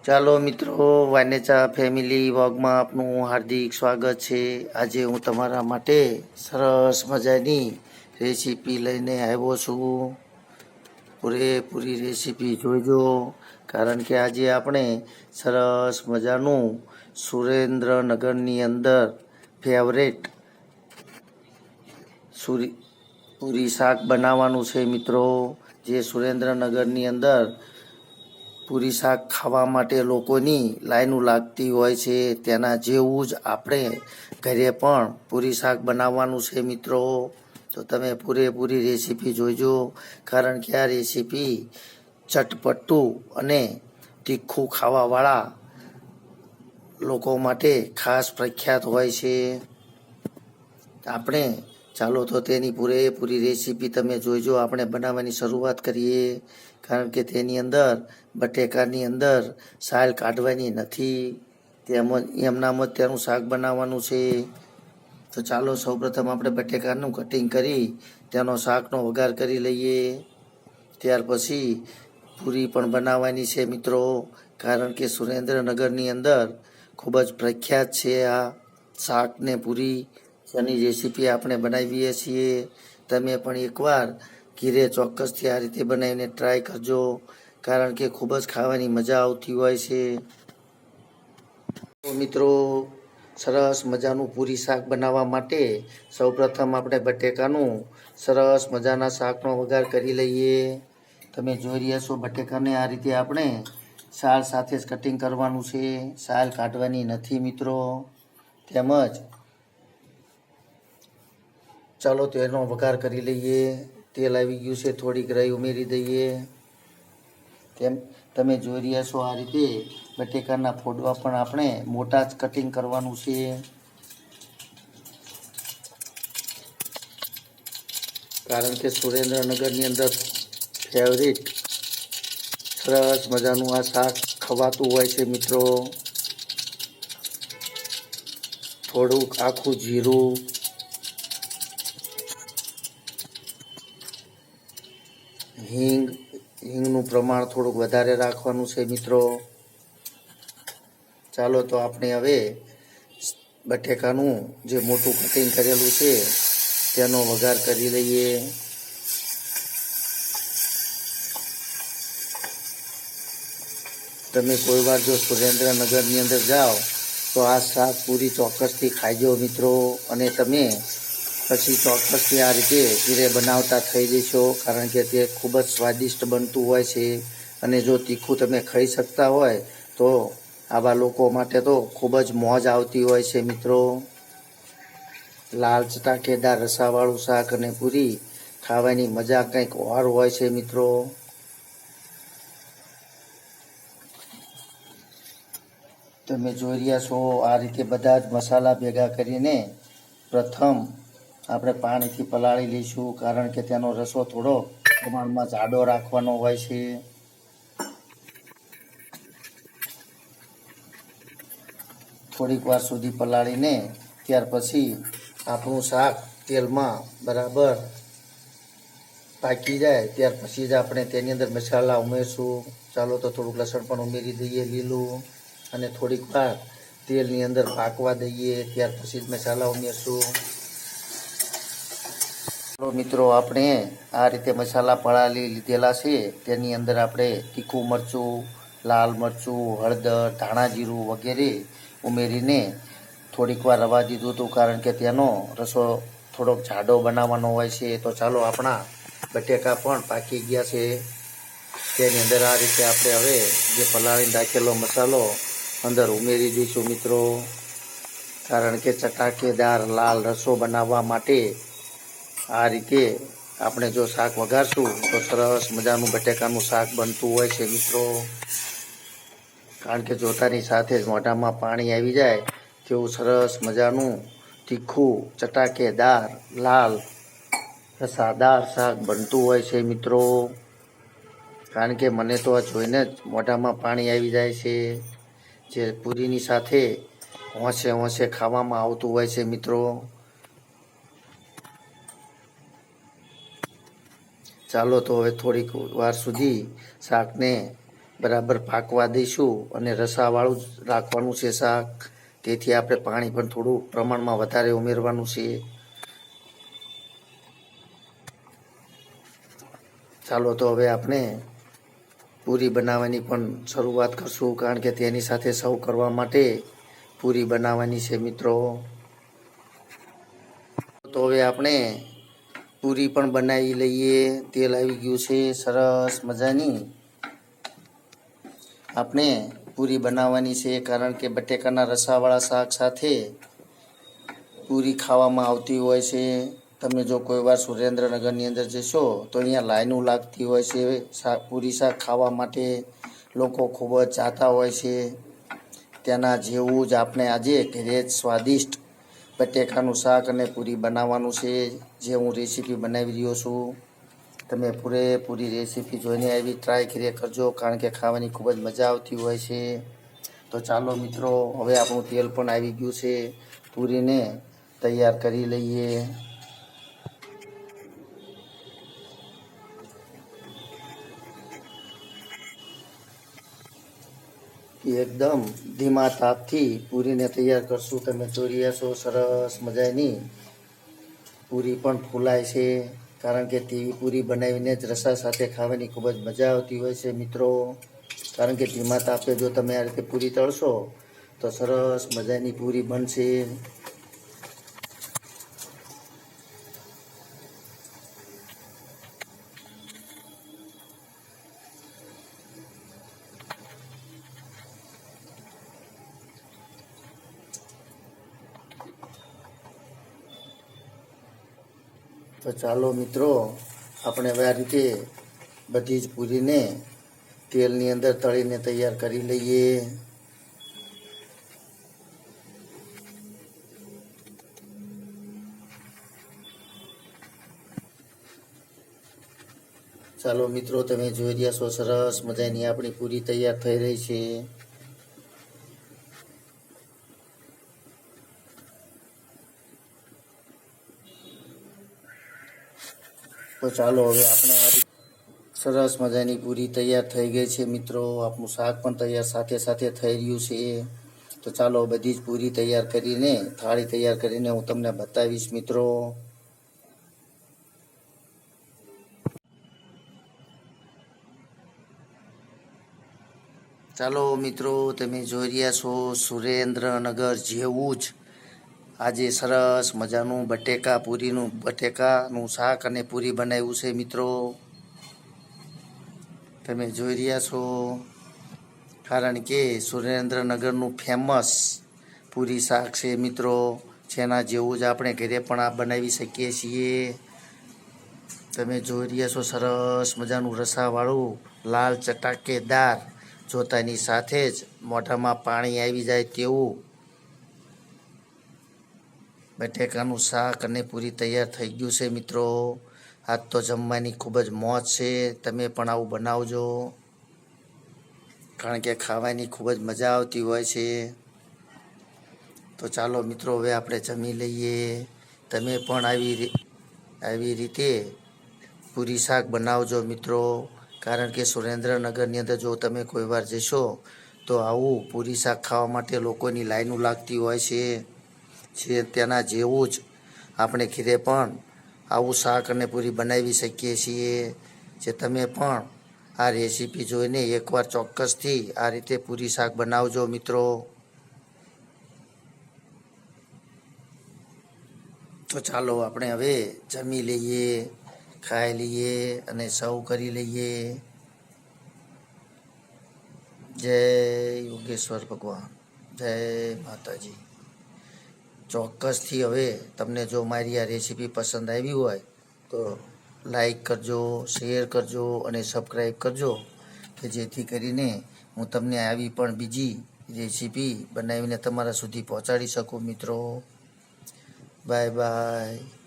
ચાલો મિત્રો, વાનેચા ફેમિલી વોગમાં આપનું હાર્દિક સ્વાગત છે. આજે હું તમારા માટે સરસ મજાની રેસીપી લઈને આવ્યો છું. પૂરેપૂરી રેસીપી જોઈજો કારણ કે આજે આપણે સરસ મજાનું સુરેન્દ્રનગરની અંદર ફેવરેટ સુરી પૂરી શાક બનાવવાનું છે મિત્રો. જે સુરેન્દ્રનગરની અંદર પૂરી શાક ખાવા માટે લોકોની લાઈનો લાગતી હોય છે. તેના જેવું જ આપણે ઘરે પણ પૂરી શાક બનાવવાનું છે મિત્રો. તો તમે પૂરેપૂરી રેસીપી જોઈજો કારણ કે આ રેસીપી ચટપટું અને તીખું ખાવાવાળા લોકો માટે ખાસ પ્રખ્યાત હોય છે. આપણે ચાલો તો તેની પૂરેપૂરી રેસીપી તમે જોઈજો. આપણે બનાવવાની શરૂઆત કરીએ. કારણ કે તેની અંદર, બટેકાની અંદર સાલ કાઢવાની નથી. તેમજ એમનામ જ તેનું શાક બનાવવાનું છે. તો ચાલો સૌપ્રથમ આપણે બટેકાનું કટિંગ કરી તેનો શાકનો વઘાર કરી લઈએ. ત્યાર પછી પૂરી પણ બનાવવાની છે મિત્રો. કારણ કે સુરેન્દ્રનગરની અંદર ખૂબ જ પ્રખ્યાત છે આ શાકને પૂરી. જેની રેસીપી આપણે બનાવીએ છીએ. તમે પણ એકવાર ઘીરે ચોક્કસથી આ રીતે બનાવીને ટ્રાય કરજો, કારણ કે ખૂબ જ ખાવાની મજા આવતી હોય છે. મિત્રો, સરસ મજાનું પૂરી શાક બનાવવા માટે સૌપ્રથમ આપણે બટેકાનું સરસ મજાના શાકનો વઘાર કરી લઈએ. તમે જોઈ રહ્યા છો, બટેકાને આ રીતે આપણે સાલ સાથે જ કટિંગ કરવાનું છે. સાલ કાઢવાની નથી મિત્રો. તેમજ ચાલો તેનો વઘાર કરી લઈએ. તેલ આવી ગયું છે, થોડીક રહી ઉમેરી દઈએ. તેમ તમે જોઈ રહ્યા છો આ રીતે બટેકાના ફોડવા પણ આપણે મોટા જ કટિંગ કરવાનું છે. કારણ કે સુરેન્દ્રનગરની અંદર ફેવરિટ સરસ મજાનું આ શાક ખવાતું હોય છે મિત્રો. થોડુંક આખું જીરું હિંગ, હિંગનું પ્રમાણ થોડુંક વધારે રાખવાનું છે મિત્રો. ચાલો તો આપણે હવે બટેકાનું જે મોટું કટિંગ કરેલું છે, તેનો વઘાર કરી લઈએ. તમે કોઈ વાર જો સુરેન્દ્રનગરની અંદર જાઓ, તો આ શાક પૂરી ચોક્કસથી ખાઈજો મિત્રો. અને તમે પછી ચોક્કસથી આ રીતે ખીરે બનાવતા થઈ જશો, કારણ કે તે ખૂબ જ સ્વાદિષ્ટ બનતું હોય છે. અને જો તીખું તમે ખાઈ શકતા હોય, તો આવા લોકો માટે તો ખૂબ જ મોજ આવતી હોય છે મિત્રો. લાલ ચટાકેદાર રસાવાળું શાક અને પૂરી ખાવાની મજા કંઈક ઓર હોય છે મિત્રો. તમે જોઈ રહ્યા છો આ રીતે બધા જ મસાલા ભેગા કરીને પ્રથમ આપણે પાણીથી પલાળી લઈશું, કારણ કે તેનો રસો થોડો પ્રમાણમાં જાડો રાખવાનો હોય છે. થોડીક વાર સુધી પલાળીને, ત્યાર પછી આપણું શાક તેલમાં બરાબર પાકી જાય, ત્યાર પછી જ આપણે તેની અંદર મસાલા ઉમેરશું. ચાલો તો થોડુંક લસણ પણ ઉમેરી દઈએ લીલું, અને થોડીક વાર તેલની અંદર પાકવા દઈએ, ત્યાર પછી જ મસાલા ઉમેરશું. મિત્રો, આપણે આ રીતે મસાલા પળાલી લીધેલા છે. તેની અંદર આપણે તીખું મરચું, લાલ મરચું, હળદર, ધાણા જીરું વગેરે ઉમેરીને થોડીક વાર રવા દીધું હતું. કારણ કે તેનો રસો થોડોક જાડો બનાવવાનો હોય છે. તો ચાલો આપણા બટેકા પણ પાકી ગયા છે. તેની અંદર આ રીતે આપણે હવે જે પલાળીને રાખેલો મસાલો અંદર ઉમેરી દઈશું મિત્રો. કારણ કે ચટાકેદાર લાલ રસો બનાવવા માટે આ રીતે આપણે જો શાક વઘારશું, તો સરસ મજાનું બટેકાનું શાક બનતું હોય છે મિત્રો. કારણ કે જોતાની સાથે જ મોઢામાં પાણી આવી જાય તેવું સરસ મજાનું તીખું ચટાકેદાર, લાલ રસાદાર શાક બનતું હોય છે મિત્રો. કારણ કે મને તો આ જોઈને જ મોઢામાં પાણી આવી જાય છે, જે પૂરીની સાથે હોંશે હોંશે ખાવામાં આવતું હોય છે મિત્રો. ચાલો તો હવે થોડીક વાર સુધી શાકને બરાબર પાકવા દઈશું અને રસાવાળું જ રાખવાનું છે શાક. તેથી આપણે પાણી પણ થોડું પ્રમાણમાં વધારે ઉમેરવાનું છે. ચાલો તો હવે આપણે પૂરી બનાવવાની પણ શરૂઆત કરશું, કારણ કે તેની સાથે સૌ કરવા માટે પૂરી બનાવવાની છે મિત્રો. તો હવે આપણે પૂરી પણ બનાવી લઈએ. તેલ આવી ગયું છે. સરસ મજાની. આપણે પૂરી બનાવવાની છે, કારણ કે બટેકાના રસાવાળા શાક સાથે પૂરી ખાવામાં આવતી હોય છે. તમે જો કોઈ વાર સુરેન્દ્રનગરની અંદર જશો, તો અહીંયા લાઈનો લાગતી હોય છે શાક, પૂરી શાક ખાવા માટે. લોકો ખૂબ જ ચાહતા હોય છે. તેના જેવું જ આપણે આજે ઘરે જ સ્વાદિષ્ટ બટેકાનું શાક અને પૂરી બનાવવાનું છે, જે હું રેસીપી બનાવી રહ્યો છું. તમે પૂરેપૂરી રેસીપી જોઈને આવી ટ્રાય કરીએ કરજો, કારણ કે ખાવાની ખૂબ જ મજા આવતી હોય છે. તો ચાલો મિત્રો, હવે આપણું તેલ પણ આવી ગયું છે. પૂરીને તૈયાર કરી લઈએ. એકદમ ધીમા તાપથી પૂરીને તૈયાર કરશું. તમે જોઈ છો, સરસ મજાની પૂરી પણ ફૂલાય છે. કારણ કે તેવી પૂરી બનાવીને જ રસા સાથે ખાવાની ખૂબ જ મજા આવતી હોય છે મિત્રો. કારણ કે ધીમા તાપે જો તમે આ રીતે પૂરી તળશો, તો સરસ મજાની પૂરી બનશે. તો ચાલો મિત્રો, આપણે હવે આ રીતે બધી જ પૂરીને તેલની અંદર તળીને તૈયાર કરી લઈએ. ચાલો મિત્રો, તમે જોઈ રહ્યા છો, સરસ મજાની આપણી પૂરી તૈયાર થઈ રહી છે. તો ચાલો હવે આપણે આ સરસ મજાની પૂરી તૈયાર થઈ ગઈ છે મિત્રો. આપણું શાક પણ તૈયાર સાથે સાથે થઈ રહ્યું છે. તો ચાલો બધી જ પૂરી તૈયાર કરીને, થાળી તૈયાર કરીને હું તમને બતાવીશ મિત્રો. ચાલો મિત્રો, તમે જોઈ રહ્યા છો સુરેન્દ્રનગર જેવું જ આજે સરસ મજાનું બટેકા, પૂરીનું બટેકાનું શાક અને પૂરી બનાવ્યું છે, મિત્રો. તમે જોઈ રહ્યા છો. કારણ કે સુરેન્દ્રનગરનું ફેમસ પૂરી શાક છે, મિત્રો. જેના જેવું જ આપણે ઘરે પણ આ બનાવી શકીએ છીએ. તમે જોઈ રહ્યા છો સરસ મજાનું રસાવાળું લાલ ચટાકેદાર, જોતાની સાથે જ મોઢામાં પાણી આવી જાય તેવું બટેકાનું શાક અને પૂરી તૈયાર થઈ ગયું છે, મિત્રો. આજ તો જમવાની ખૂબ જ મોજ છે. તમે પણ આવું બનાવજો. કારણ કે ખાવાની ખૂબ જ મજા આવતી હોય છે. તો ચાલો, મિત્રો, હવે આપણે જમી લઈએ. તમે પણ આવી આવી રીતે પૂરી શાક બનાવજો, મિત્રો. કારણ કે સુરેન્દ્રનગરની અંદર જો તમે કોઈ વાર જશો, તો આવું પૂરી શાક ખાવા માટે લોકોની લાઈનો લાગતી હોય છે. જે તેના જેવું જ આપણે ખીરે પણ આવું શાક અને પૂરી બનાવી શકીએ છીએ, જે તમે પણ આ રેસીપી જોઈને એકવાર ચોક્કસથી આ રીતે પૂરી શાક બનાવજો મિત્રો. તો ચાલો આપણે હવે જમી લઈએ, ખાઈ લઈએ અને સૌ કરી લઈએ. જય યોગેશ્વર ભગવાન. જય માતાજી. ચોક્કસથી હવે તમને જો મારી આ રેસીપી પસંદ આવી હોય, તો લાઈક કરજો, શેર કરજો અને સબસ્ક્રાઈબ કરજો, કે જેથી કરીને હું તમને આવી પણ બીજી રેસીપી બનાવીને તમારા સુધી પહોંચાડી શકું, મિત્રો. Bye bye.